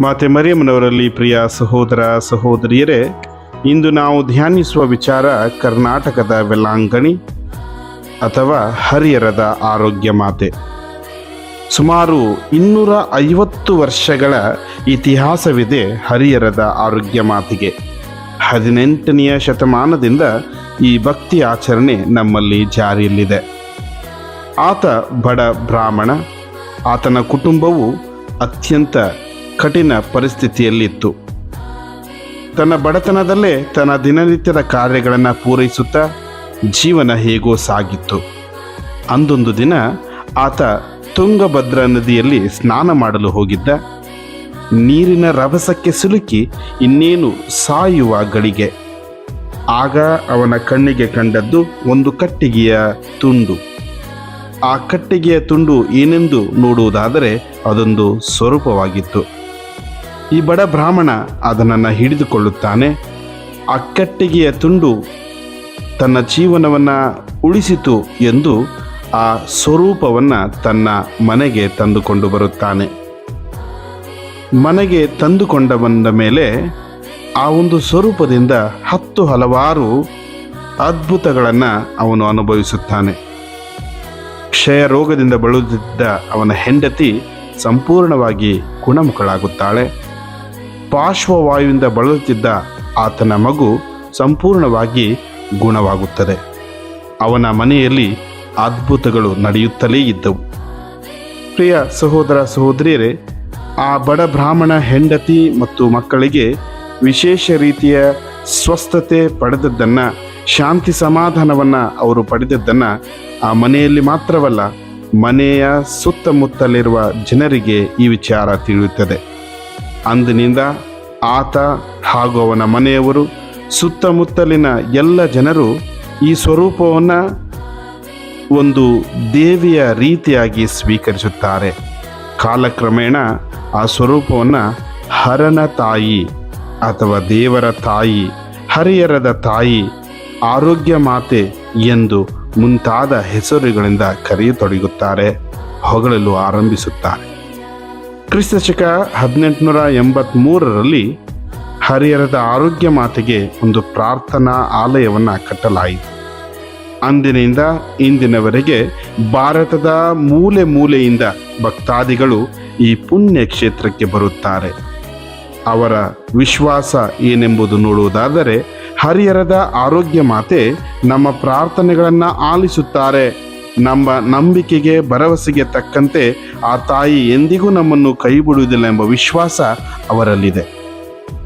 ಮಾತೆ ಮರಿಯಮ್ಮನವರಲ್ಲಿ ಪ್ರಿಯ ಸಹೋದರ ಸಹೋದರಿಯರೇ, ಇಂದು ನಾವು ಧ್ಯಾನಿಸುವ ವಿಚಾರ ಕರ್ನಾಟಕದ ವೆಲ್ಲಾಂಗಣಿ ಅಥವಾ ಹರಿಹರದ ಆರೋಗ್ಯ ಮಾತೆ. ಸುಮಾರು ಇನ್ನೂರ ಐವತ್ತು ವರ್ಷಗಳ ಇತಿಹಾಸವಿದೆ ಹರಿಹರದ ಆರೋಗ್ಯ ಮಾತಿಗೆ. ಹದಿನೆಂಟನೆಯ ಶತಮಾನದಿಂದ ಈ ಭಕ್ತಿ ಆಚರಣೆ ನಮ್ಮಲ್ಲಿ ಜಾರಿಯಲ್ಲಿದೆ. ಆತ ಬಡ ಬ್ರಾಹ್ಮಣ, ಆತನ ಕುಟುಂಬವು ಅತ್ಯಂತ ಕಠಿಣ ಪರಿಸ್ಥಿತಿಯಲ್ಲಿತ್ತು. ತನ್ನ ಬಡತನದಲ್ಲೇ ತನ್ನ ದಿನನಿತ್ಯದ ಕಾರ್ಯಗಳನ್ನು ಪೂರೈಸುತ್ತಾ ಜೀವನ ಹೇಗೋ ಸಾಗಿತ್ತು. ಅಂದೊಂದು ದಿನ ಆತ ತುಂಗಭದ್ರಾ ನದಿಯಲ್ಲಿ ಸ್ನಾನ ಮಾಡಲು ಹೋಗಿದ್ದ. ನೀರಿನ ರಭಸಕ್ಕೆ ಸಿಲುಕಿ ಇನ್ನೇನು ಸಾಯುವ ಗಳಿಗೆ. ಆಗ ಅವನ ಕಣ್ಣಿಗೆ ಕಂಡದ್ದು ಒಂದು ಕಟ್ಟಿಗೆಯ ತುಂಡು. ಆ ಕಟ್ಟಿಗೆಯ ತುಂಡು ಏನೆಂದು ನೋಡುವುದಾದರೆ ಅದೊಂದು ಸ್ವರೂಪವಾಗಿತ್ತು. ಈ ಬಡ ಬ್ರಾಹ್ಮಣ ಅದನ್ನು ಹಿಡಿದುಕೊಳ್ಳುತ್ತಾನೆ. ಆ ಕಟ್ಟಿಗೆಯ ತುಂಡು ತನ್ನ ಜೀವನವನ್ನು ಉಳಿಸಿತು ಎಂದು ಆ ಸ್ವರೂಪವನ್ನು ತನ್ನ ಮನೆಗೆ ತಂದುಕೊಂಡು ಬರುತ್ತಾನೆ. ಮನೆಗೆ ತಂದುಕೊಂಡ ಬಂದ ಮೇಲೆ ಆ ಒಂದು ಸ್ವರೂಪದಿಂದ ಹತ್ತು ಹಲವಾರು ಅದ್ಭುತಗಳನ್ನು ಅವನು ಅನುಭವಿಸುತ್ತಾನೆ. ಕ್ಷಯ ರೋಗದಿಂದ ಬಳಲುತ್ತಿದ್ದ ಅವನ ಹೆಂಡತಿ ಸಂಪೂರ್ಣವಾಗಿ ಗುಣಮುಖಳಾಗುತ್ತಾಳೆ. ಪಾರ್ಶ್ವವಾಯುವಿಂದ ಬಳಲುತ್ತಿದ್ದ ಆತನ ಮಗು ಸಂಪೂರ್ಣವಾಗಿ ಗುಣವಾಗುತ್ತದೆ. ಅವನ ಮನೆಯಲ್ಲಿ ಅದ್ಭುತಗಳು ನಡೆಯುತ್ತಲೇ ಇದ್ದವು. ಪ್ರಿಯ ಸಹೋದರ ಸಹೋದರಿಯರೇ, ಆ ಬಡ ಬ್ರಾಹ್ಮಣ ಹೆಂಡತಿ ಮತ್ತು ಮಕ್ಕಳಿಗೆ ವಿಶೇಷ ರೀತಿಯ ಸ್ವಸ್ಥತೆ ಪಡೆದದ್ದನ್ನು, ಶಾಂತಿ ಸಮಾಧಾನವನ್ನು ಅವರು ಪಡೆದದ್ದನ್ನು ಆ ಮನೆಯಲ್ಲಿ ಮಾತ್ರವಲ್ಲ, ಮನೆಯ ಸುತ್ತಮುತ್ತಲಿರುವ ಜನರಿಗೆ ಈ ವಿಚಾರ ತಿಳಿಯುತ್ತದೆ. ಅಂದಿನಿಂದ ಆತ ಹಾಗೂ ಅವನ ಮನೆಯವರು ಸುತ್ತಮುತ್ತಲಿನ ಎಲ್ಲ ಜನರು ಈ ಸ್ವರೂಪವನ್ನು ಒಂದು ದೇವಿಯ ರೀತಿಯಾಗಿ ಸ್ವೀಕರಿಸುತ್ತಾರೆ. ಕಾಲಕ್ರಮೇಣ ಆ ಸ್ವರೂಪವನ್ನು ಹರನ ತಾಯಿ ಅಥವಾ ದೇವರ ತಾಯಿ, ಹರಿಹರದ ತಾಯಿ, ಆರೋಗ್ಯ ಮಾತೆ ಎಂದು ಮುಂತಾದ ಹೆಸರುಗಳಿಂದ ಕರೆಯತೊಡಗುತ್ತಾರೆ, ಹೊಗಳಲು ಆರಂಭಿಸುತ್ತಾರೆ. ಕ್ರಿಸ್ತಶಕ ಹದಿನೆಂಟುನೂರ ಎಂಬತ್ತ್ಮೂರರಲ್ಲಿ ಹರಿಹರದ ಆರೋಗ್ಯ ಮಾತೆಗೆ ಒಂದು ಪ್ರಾರ್ಥನಾ ಆಲಯವನ್ನು ಕಟ್ಟಲಾಯಿತು. ಅಂದಿನಿಂದ ಇಂದಿನವರೆಗೆ ಭಾರತದ ಮೂಲೆ ಮೂಲೆಯಿಂದ ಭಕ್ತಾದಿಗಳು ಈ ಪುಣ್ಯ ಕ್ಷೇತ್ರಕ್ಕೆ ಬರುತ್ತಾರೆ. ಅವರ ವಿಶ್ವಾಸ ಏನೆಂಬುದು ನೋಡುವುದಾದರೆ ಹರಿಹರದ ಆರೋಗ್ಯ ಮಾತೆ ನಮ್ಮ ಪ್ರಾರ್ಥನೆಗಳನ್ನು ಆಲಿಸುತ್ತಾರೆ. ನಮ್ಮ ನಂಬಿಕೆಗೆ, ಭರವಸೆಗೆ ತಕ್ಕಂತೆ ಆ ತಾಯಿ ಎಂದಿಗೂ ನಮ್ಮನ್ನು ಕೈ ಬಿಡುವುದಿಲ್ಲ ಎಂಬ ವಿಶ್ವಾಸ ಅವರಲ್ಲಿದೆ.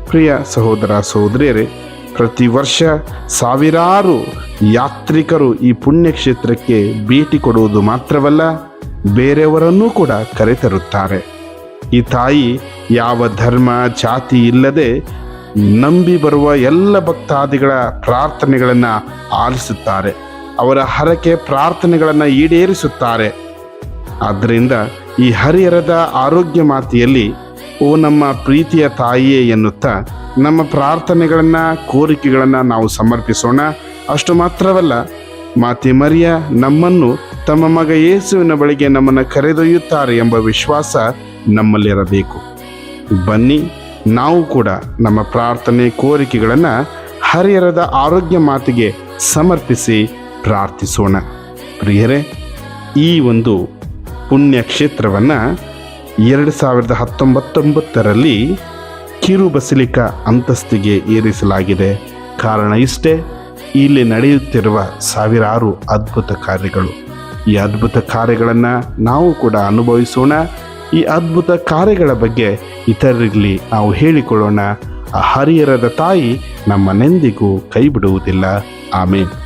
ಪ್ರಿಯ ಸಹೋದರ ಸಹೋದರಿಯರೇ, ಪ್ರತಿ ವರ್ಷ ಸಾವಿರಾರು ಯಾತ್ರಿಕರು ಈ ಪುಣ್ಯಕ್ಷೇತ್ರಕ್ಕೆ ಭೇಟಿ ಕೊಡುವುದು ಮಾತ್ರವಲ್ಲ, ಬೇರೆಯವರನ್ನೂ ಕೂಡ ಕರೆತರುತ್ತಾರೆ. ಈ ತಾಯಿ ಯಾವ ಧರ್ಮ, ಜಾತಿ ಇಲ್ಲದೆ ನಂಬಿ ಬರುವ ಎಲ್ಲ ಭಕ್ತಾದಿಗಳ ಪ್ರಾರ್ಥನೆಗಳನ್ನು ಆಲಿಸುತ್ತಾರೆ. ಅವರ ಹರಕೆ ಪ್ರಾರ್ಥನೆಗಳನ್ನು ಈಡೇರಿಸುತ್ತಾರೆ. ಆದ್ದರಿಂದ ಈ ಹರಿಹರದ ಆರೋಗ್ಯ ಮಾತೆಯಲ್ಲಿ, ಓ ನಮ್ಮ ಪ್ರೀತಿಯ ತಾಯಿಯೇ ಎನ್ನುತ್ತಾ, ನಮ್ಮ ಪ್ರಾರ್ಥನೆಗಳನ್ನು, ಕೋರಿಕೆಗಳನ್ನು ನಾವು ಸಮರ್ಪಿಸೋಣ. ಅಷ್ಟು ಮಾತ್ರವಲ್ಲ, ಮಾತೆ ಮರಿಯ ನಮ್ಮನ್ನು ತಮ್ಮ ಮಗ ಯೇಸುವಿನ ಬಳಿಗೆ ನಮ್ಮನ್ನು ಕರೆದೊಯ್ಯುತ್ತಾರೆ ಎಂಬ ವಿಶ್ವಾಸ ನಮ್ಮಲ್ಲಿರಬೇಕು. ಬನ್ನಿ, ನಾವು ಕೂಡ ನಮ್ಮ ಪ್ರಾರ್ಥನೆ, ಕೋರಿಕೆಗಳನ್ನು ಹರಿಹರದ ಆರೋಗ್ಯ ಮಾತಿಗೆ ಸಮರ್ಪಿಸಿ ಪ್ರಾರ್ಥಿಸೋಣ. ಪ್ರಿಯರೇ, ಈ ಒಂದು ಪುಣ್ಯಕ್ಷೇತ್ರವನ್ನು ಎರಡು ಸಾವಿರದ ಹತ್ತೊಂಬತ್ತೊಂಬತ್ತರಲ್ಲಿ ಕಿರು ಬಸಿಲಿಕಾ ಅಂತಸ್ತಿಗೆ ಏರಿಸಲಾಗಿದೆ. ಕಾರಣ ಇಷ್ಟೇ, ಇಲ್ಲಿ ನಡೆಯುತ್ತಿರುವ ಸಾವಿರಾರು ಅದ್ಭುತ ಕಾರ್ಯಗಳು. ಈ ಅದ್ಭುತ ಕಾರ್ಯಗಳನ್ನು ನಾವು ಕೂಡ ಅನುಭವಿಸೋಣ. ಈ ಅದ್ಭುತ ಕಾರ್ಯಗಳ ಬಗ್ಗೆ ಇತರರಲ್ಲಿ ನಾವು ಹೇಳಿಕೊಳ್ಳೋಣ. ಆ ಹರಿಹರದ ತಾಯಿ ನಮ್ಮನೆಂದಿಗೂ ಕೈ ಬಿಡುವುದಿಲ್ಲ. ಆಮೇಲೆ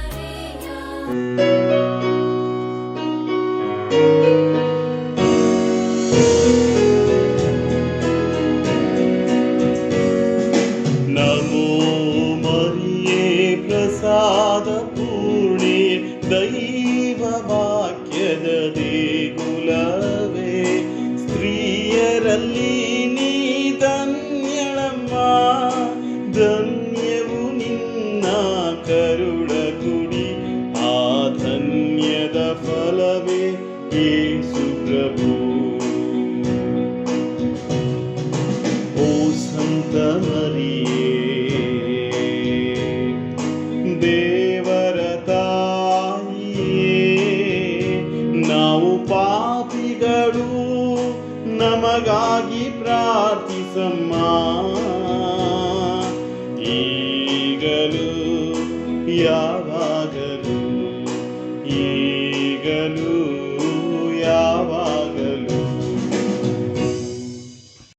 ದೈವ ವಾಕ್ಯದ ದೇಗುಲವೇ ಸ್ತ್ರೀಯರಲ್ಲಿ ನುಡಿದಳು ನಮಗಾಗಿ ಪ್ರಾರ್ಥಿಸಮ್ಮ. ಈಗಲೂ ಯಾವ